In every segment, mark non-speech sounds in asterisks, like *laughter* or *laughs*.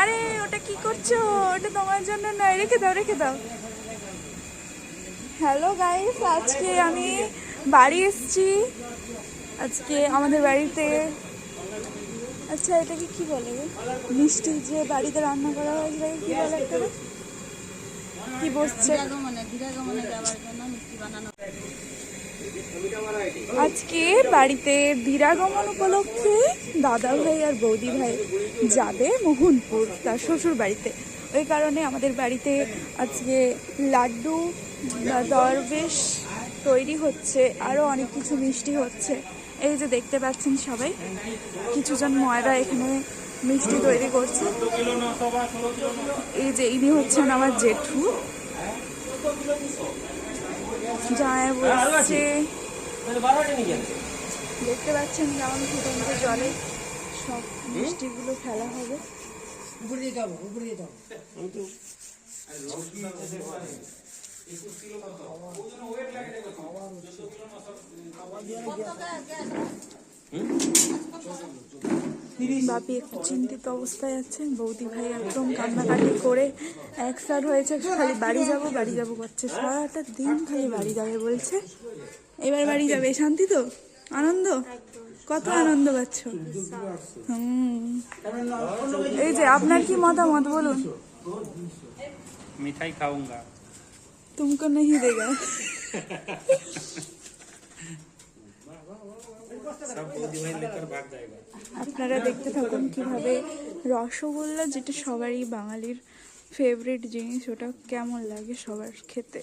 আরে, ওটা কি করছ? ওটা তোমার জন্য নয়। রেখে দাও রেখে দাও। হ্যালো গাইস আজকে আমি বাড়ি এসেছি। আজকে আমাদের বাড়িতে আচ্ছা এটাকে কি বলে? মিষ্টি যে বাড়িতে রান্না করা হয়, সেটাকে কি বলে একটা? কি বসছে? আজকে বাড়িতে দিরাগমন উপলক্ষে দাদা ভাই আর বৌদি ভাই যাবে মোহনপুর, তার শ্বশুর বাড়িতে ওই কারণে আমাদের বাড়িতে আজকে লাড্ডু, দরবেশ তৈরি হচ্ছে, আরও অনেক কিছু মিষ্টি হচ্ছে। এই যে দেখতে পাচ্ছেন সবাই, কিছুজন ময়রা এখানে মিষ্টি তৈরি করছে। এই যে ইনি হচ্ছেন আমার জেঠু। জামাই বলছে, দেখতে পাচ্ছেন ফুটন্ত জলে। সব মিষ্টিগুলো ফেলা হবে। বাপি একটু চিন্তিত অবস্থায় আছে বৌদি ভাই একদম কান্নাকাটি করে এক একসার হয়েছে খালি বাড়ি যাব বাড়ি যাব করছে সারাটা দিন খালি বাড়ি যাবে বলছে। এবার বাড়ি যাবে শান্তি তো? আনন্দ? কত আনন্দ পাচ্ছ। এই যে আপনার কি মতামত বলুন? মিঠাই খাউঙ্গা নেই দেগা। আপনারা দেখতে থাকুন কীভাবে রসগোল্লা যেটা সবারই বাঙালির ফেভারিট জিনিস ওটা কেমন লাগে সবার খেতে।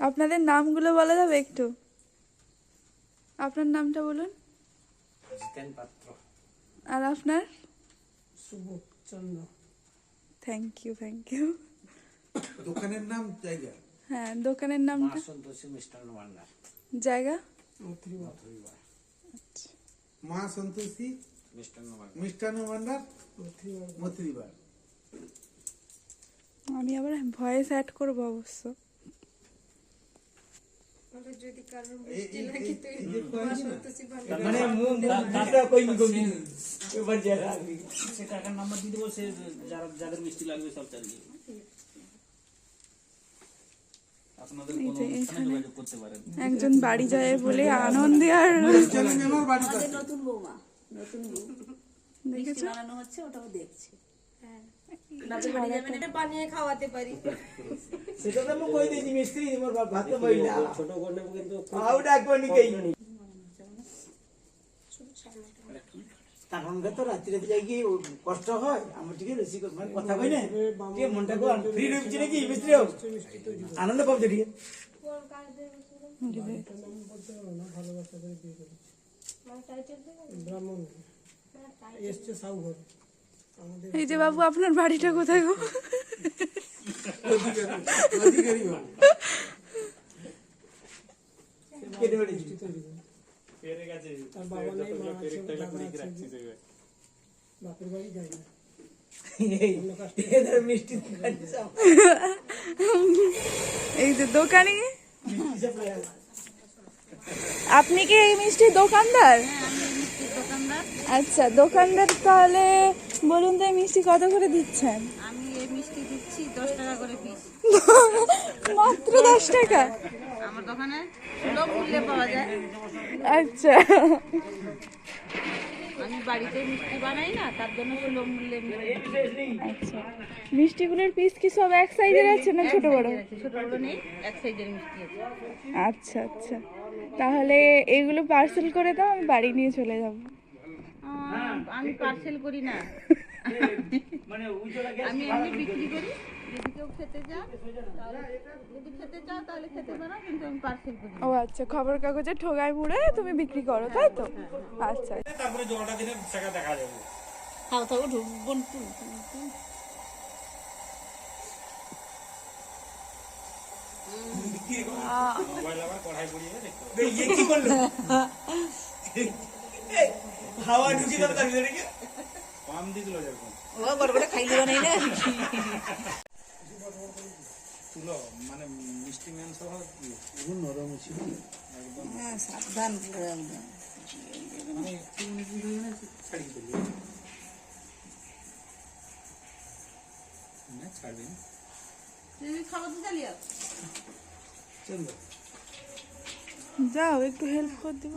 আপনাদের নামগুলো বলা যাবে একটু? আপনার নামটা বলুন। আর আপনার? থ্যাংক ইউ থ্যাংক ইউ দোকানের নাম জায়গা? হ্যাঁ দোকানের নামটা? জায়গা? মা সন্তোষী মিষ্টান্ন ভান্ডার মথুরিবার। আমি আবার ভয়েস অ্যাড করব অবশ্য। মানে দাদা কইনি কইনি এবার যারা সে টাকার নাম্বার দিয়ে দেবো সে যারা যাদের মিষ্টি লাগবে সব চালিয়ে আপনাদের এই কোনো যে অনুষ্ঠানে এখানে যোগাযোগ করতে পারেন। একজন বাড়ি যায় বলে আনন্দে আর নতুন বৌমা নতুন বউ। দেখেছ? বানানো হচ্ছে ওটাও দেখছে। নাচে পারি যাবেন এটা বানিয়ে খাওয়াতে পারি। সেটা তো আমি কই দিছি মিস্ত্রি মোর ভাত মহিলা ছোট করলে কিন্তু আউ ডাকবো নি কই তখনকার তো রাত্রি রাত্রি যাই কষ্ট হয় আমার টিকে বেশি মানে কথা কই না? টিকে মনটা কো ফ্রি রইছি নাকি মিস্ত্রি আনন্দ পাবছে টিকে ব্রাহ্মণ। এসছে সাউ ঘর এই যে বাবু আপনার বাড়িটা কোথায় গো। এই যে দোকানে। আপনি কি এই মিষ্টির এই মিষ্টির দোকানদার আচ্ছা দোকানদার তাহলে বলুন তো মিষ্টি কত করে দিচ্ছেন? আমি এই মিষ্টি দিচ্ছি দশ টাকা করে পিস মাত্র দশ টাকা? আমার দোকানে সুলভ মূল্যে পাওয়া যায়। আচ্ছা। আমি বাড়িতে মিষ্টি বানাই না তার জন্য সুলভ মূল্যে। আচ্ছা। মিষ্টিগুলোর পিস কি সব এক সাইজের আছে না ছোট বড়? ছোট বড় নেই এক সাইজের মিষ্টি আছে। আচ্ছা আচ্ছা। তাহলে এগুলো পার্সেল করে দাও আমি বাড়ি নিয়ে চলে যাব। আমি পার্সেল করি? না। মানে আমি এমনি বিক্রি করি। যদি কেউ খেতে চাও যদি খেতে চাও তাহলে খেতে পারো কিন্তু আমি পার্সেল করি ও আচ্ছা খবর কাগজে ঠোগায় মুড়ে তুমি বিক্রি করো তাই তো? আচ্ছা তারপরে জলটা দিলে টাকা দেখা যাবে। মোবাইল আবার পড়িয়ে। ইয়ে *laughs* কি করল? *laughs* হাওয়া ঢুকি দাও তার ভিতরে কি পাম দিছিল যেরকম ও বড় করে খাইলে বানাই না তুলো মানে মিষ্টি ম্যান সহ দিয়ে। হ্যাঁ সাবধান পুরো একদম। মানে একটু হয়ে ছাড়িয়ে দিবি না ছাড়বি না। যাও একটু হেল্প করে দিব।